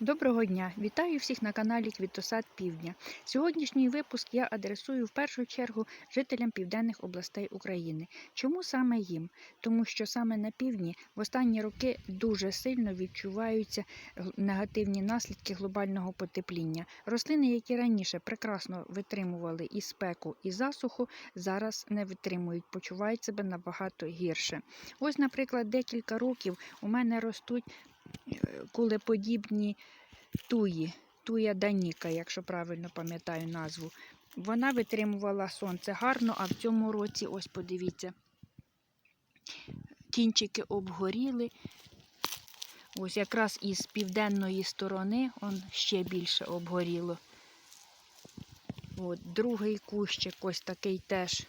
Доброго дня! Вітаю всіх на каналі Квітосад Півдня. Сьогоднішній випуск я адресую в першу чергу жителям південних областей України. Чому саме їм? Тому що саме на півдні в останні роки дуже сильно відчуваються негативні наслідки глобального потепління. Рослини, які раніше прекрасно витримували і спеку, і засуху, зараз не витримують, почувають себе набагато гірше. Ось, наприклад, декілька років у мене ростуть е, кулеподібні туї, туя даніка, якщо правильно пам'ятаю назву. Вона витримувала сонце гарно, а в цьому році, ось подивіться, кінчики обгоріли. Ось якраз із південної сторони он ще більше обгоріло. От, другий кущик ось такий теж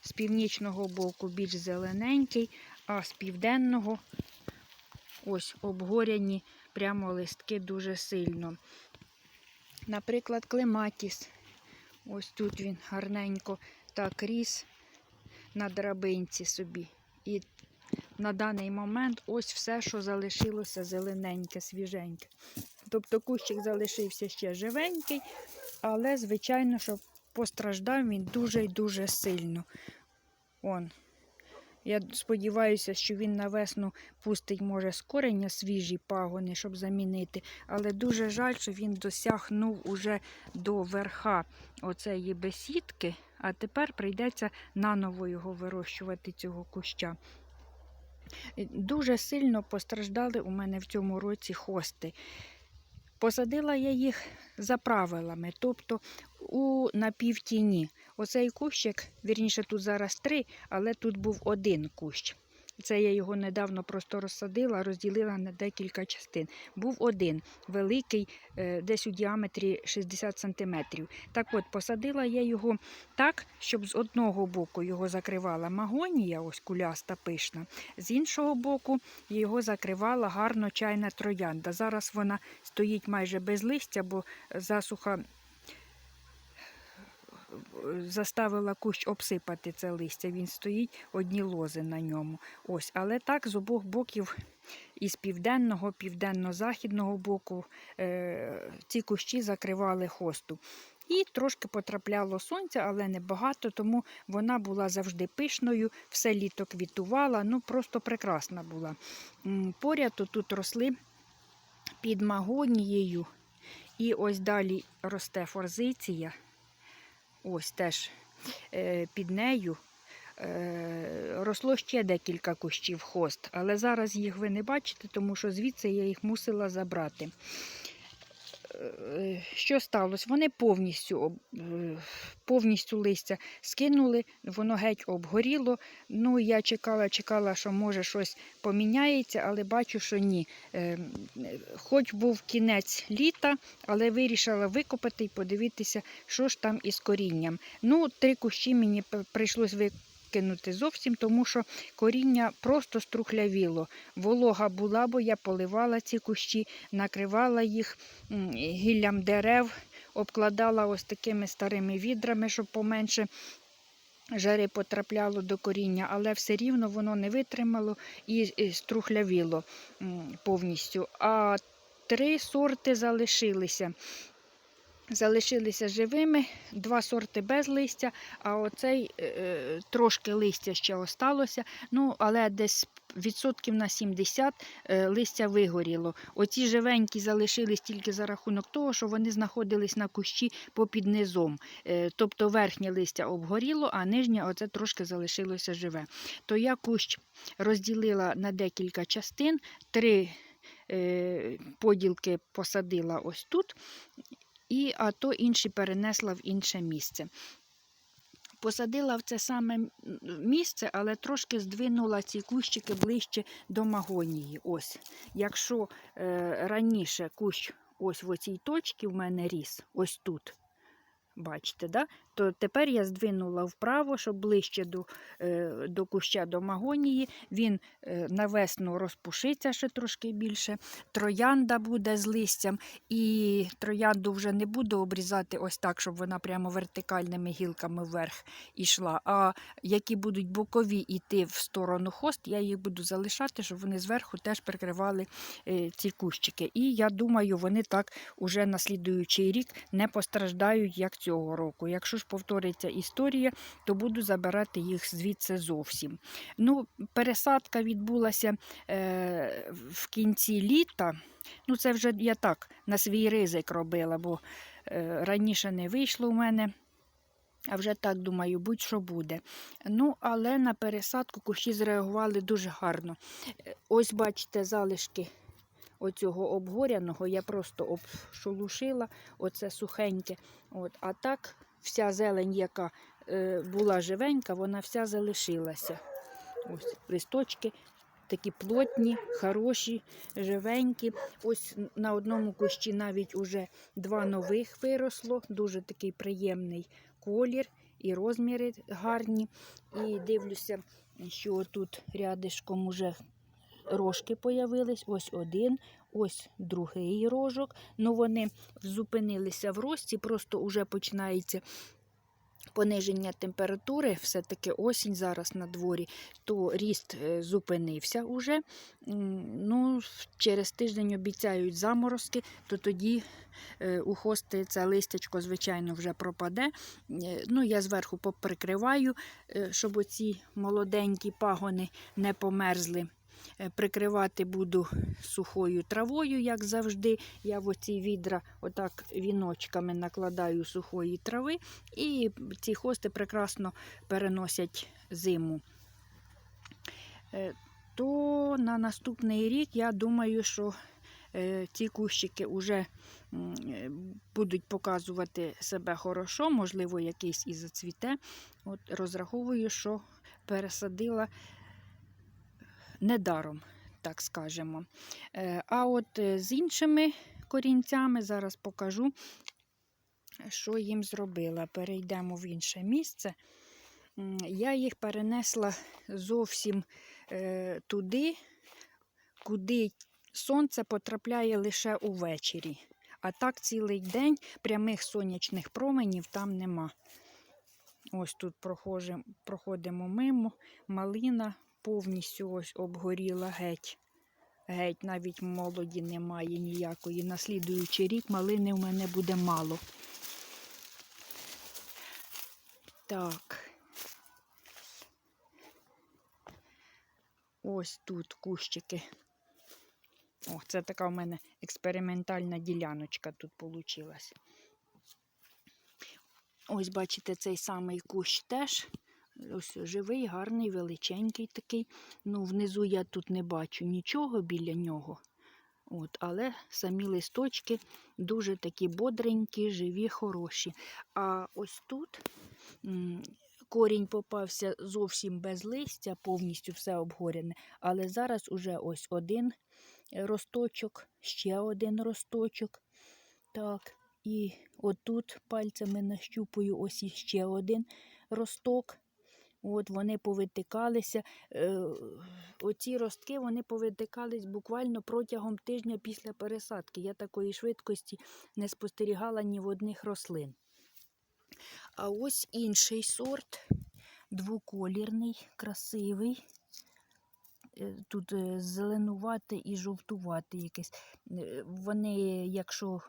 з північного боку більш зелененький, а з південного ось обгоряні прямо листки дуже сильно. Наприклад, клематіс. Ось тут він гарненько так ріс на драбинці собі. І на даний момент ось все, що залишилося зелененьке, свіженьке. Тобто кущик залишився ще живенький, але, звичайно, що постраждав він дуже і дуже сильно. Он. Я сподіваюся, що він на весну пустить, може, з кореня свіжі пагони, щоб замінити. Але дуже жаль, що він досягнув уже до верха оцеї бесідки, а тепер прийдеться наново його вирощувати, цього куща. Дуже сильно постраждали у мене в цьому році хости. Посадила я їх за правилами, тобто у напівтіні. Оцей кущик, вірніше, тут зараз три, але тут був один кущ. Це я його недавно просто розсадила, розділила на декілька частин. Був один великий, е, десь у діаметрі 60 см. Так от, посадила я його так, щоб з одного боку його закривала магонія, ось куляста пишна, з іншого боку його закривала гарно чайна троянда. Зараз вона стоїть майже без листя, бо засуха заставила кущ обсипати це листя. Він стоїть, одні лози на ньому. Ось, але так з обох боків, із південного, південно-західного боку, е, ці кущі закривали хосту. І трошки потрапляло сонця, але не багато, тому вона була завжди пишною, все літо квітувала, ну просто прекрасна була. Поряд тут росли під магонією. І ось далі росте форзиція. Ось теж е, під нею е, росло ще декілька кущів хост, але зараз їх ви не бачите, тому що звідси я їх мусила забрати. Що сталося? Вони повністю, повністю листя скинули, воно геть обгоріло. Ну, я чекала, чекала, що може щось поміняється, але бачу, що ні. Е, Хоч був кінець літа, але вирішила викопати і подивитися, що ж там із корінням. Ну, три кущі мені прийшлось викинути зовсім, тому що коріння просто струхлявіло. Волога була, бо я поливала ці кущі, накривала їх гіллям дерев, обкладала ось такими старими відрами, щоб поменше. Жари потрапляло до коріння, але все рівно воно не витримало і струхлявіло повністю. А три сорти залишилися. Залишилися живими, два сорти без листя, а оцей е, е, трошки листя ще осталося, ну, але десь відсотків на 70 е, листя вигоріло. Оці живенькі залишились тільки за рахунок того, що вони знаходились на кущі попід низом. Е, тобто верхнє листя обгоріло, а нижнє оце трошки залишилося живе. То я кущ розділила на декілька частин, три е, поділки посадила ось тут і а то інші перенесла в інше місце. Посадила в це саме місце, але трошки здвинула ці кущики ближче до магонії. Ось. Якщо е, раніше кущ ось в оцій точці в мене ріс, ось тут, бачите, да? То тепер я здвинула вправо, щоб ближче до, е, до куща до магонії. Він е, на весну розпушиться ще трошки більше. Троянда буде з листям, і троянду вже не буду обрізати ось так, щоб вона прямо вертикальними гілками вверх ішла. А які будуть бокові йти в сторону хост, я їх буду залишати, щоб вони зверху теж прикривали е, ці кущики. І я думаю, вони так уже на слідуючий рік не постраждають, як цього року. Якщо ж повториться історія, то буду забирати їх звідси зовсім. Ну, пересадка відбулася е, в кінці літа. Ну, це вже я так на свій ризик робила, бо е, раніше не вийшло у мене. А вже так думаю, будь-що буде. Ну, але на пересадку кущі зреагували дуже гарно. Е, Ось бачите залишки оцього обгоряного, я просто обшолушила, оце сухеньке. От, а так вся зелень, яка е, була живенька, вона вся залишилася. Ось листочки такі плотні, хороші, живенькі. Ось на одному кущі навіть уже два нових виросло, дуже такий приємний колір і розміри гарні. І дивлюся, що тут рядишком уже рожки появились. Ось один, ось другий рожок. Ну вони зупинилися в рості, просто вже починається пониження температури, все-таки осінь зараз на дворі, то ріст е, зупинився уже. Ну, через тиждень обіцяють заморозки, то тоді е, у хости це листячко, звичайно, вже пропаде. Е, Ну, я зверху поприкриваю, щоб оці молоденькі пагони не померзли. Е, Прикривати буду сухою травою, як завжди. Я в оці відра отак віночками накладаю сухої трави, і ці хости прекрасно переносять зиму. Е, То на наступний рік я думаю, що е, ці кущики вже будуть показувати себе хорошо, можливо, якийсь і зацвіте. От розраховую, що пересадила недаром, так скажемо. Е, А от е, з іншими корінцями зараз покажу, що їм зробила. Перейдемо в інше місце. Я їх перенесла зовсім е, туди, куди сонце потрапляє лише увечері. А так цілий день прямих сонячних променів там нема. Ось тут проходимо мимо, малина повністю ось обгоріла геть. Геть, навіть молоді немає ніякої. На слідуючий рік малини в мене буде мало. Так. Ось тут кущики. О, це така в мене експериментальна діляночка тут вийшла. Ось, бачите, цей самий кущ теж. Ось живий, гарний, величенький такий. Ну, внизу я тут не бачу нічого біля нього. От, але самі листочки дуже такі бодренькі, живі, хороші. А ось тут корінь попався зовсім без листя, повністю все обгоряне. Але зараз уже ось один росточок, ще один росточок. Так, і отут пальцями нащупую ось іще один росток. От вони повитикалися. Е, оці ростки вони повитикались буквально протягом тижня після пересадки. Я такої швидкості не спостерігала ні в одних рослин. А ось інший сорт, двоколірний, красивий. Е, Тут е, зеленувати і жовтувати якесь. Вони, якщо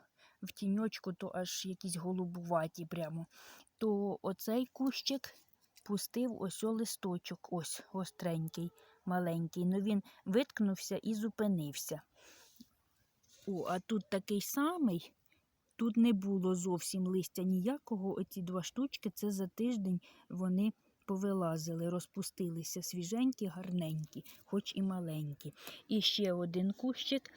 в тіньочку, то аж якісь голубуваті прямо. То оцей кущик пустив ось листочок, ось остренький, маленький. Ну він виткнувся і зупинився. О, а тут такий самий. Тут не було зовсім листя ніякого. Оці два штучки, це за тиждень вони повилазили, розпустилися свіженькі, гарненькі, хоч і маленькі. І ще один кущик.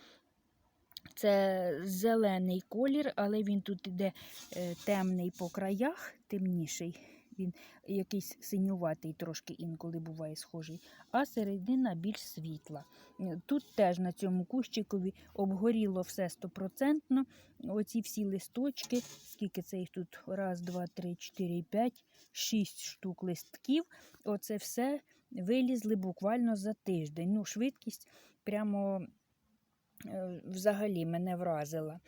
Це зелений колір, але він тут іде е, темний по краях, темніший він якийсь синюватий трошки інколи буває схожий, а середина більш світла. Е, Тут теж на цьому кущикові обгоріло все стопроцентно. Оці всі листочки, скільки це їх тут? Раз, два, три, чотири, п'ять, шість штук листків. Оце все вилізли буквально за тиждень. Ну, швидкість прямо е, взагалі мене вразила.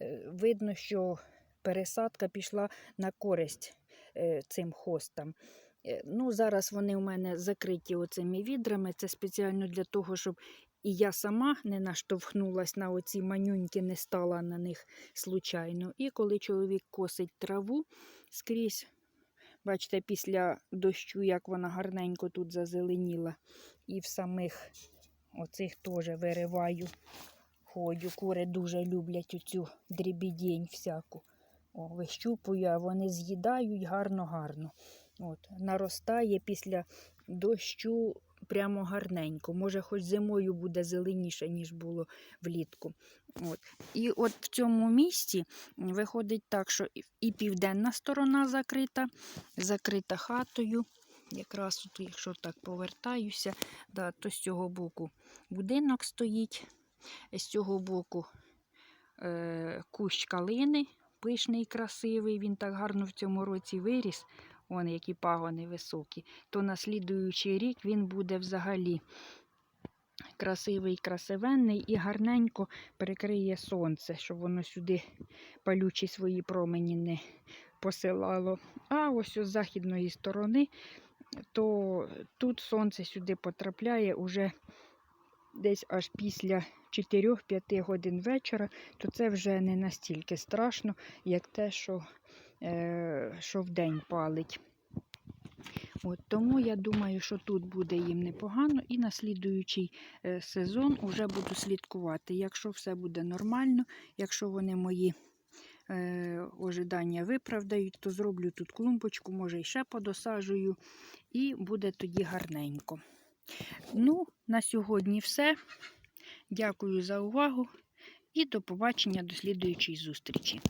Е, Видно, що пересадка пішла на користь цим хостам. Е, Ну, зараз вони у мене закриті оцими відрами. Це спеціально для того, щоб і я сама не наштовхнулась на оці манюньки, не стала на них случайно. І коли чоловік косить траву скрізь, бачите, після дощу, як вона гарненько тут зазеленіла, і в самих оцих теж вириваю, ходю. Кури дуже люблять оцю дрібідень всяку. О, вищупую, а вони з'їдають гарно-гарно. От, наростає після дощу прямо гарненько. Може, хоч зимою буде зеленіше, ніж було влітку. От. І от в цьому місці виходить так, що і південна сторона закрита, закрита хатою. Якраз, от, якщо так повертаюся, да, то з цього боку будинок стоїть, з цього боку е, кущ калини, пишний, красивий. Він так гарно в цьому році виріс. Вон які пагони високі. То на слідуючий рік він буде взагалі красивий, красивенний і гарненько перекриє сонце, щоб воно сюди палючі свої промені не посилало. А ось з західної сторони, то тут сонце сюди потрапляє уже десь аж після 4-5 годин вечора, то це вже не настільки страшно, як те, що, е, що вдень палить. От, тому я думаю, що тут буде їм непогано, і на слідуючий е, сезон вже буду слідкувати. Якщо все буде нормально, якщо вони мої е, ожидання виправдають, то зроблю тут клумбочку, може і ще подосаджую, і буде тоді гарненько. Ну, на сьогодні все. Дякую за увагу і до побачення до слідуючої зустрічі.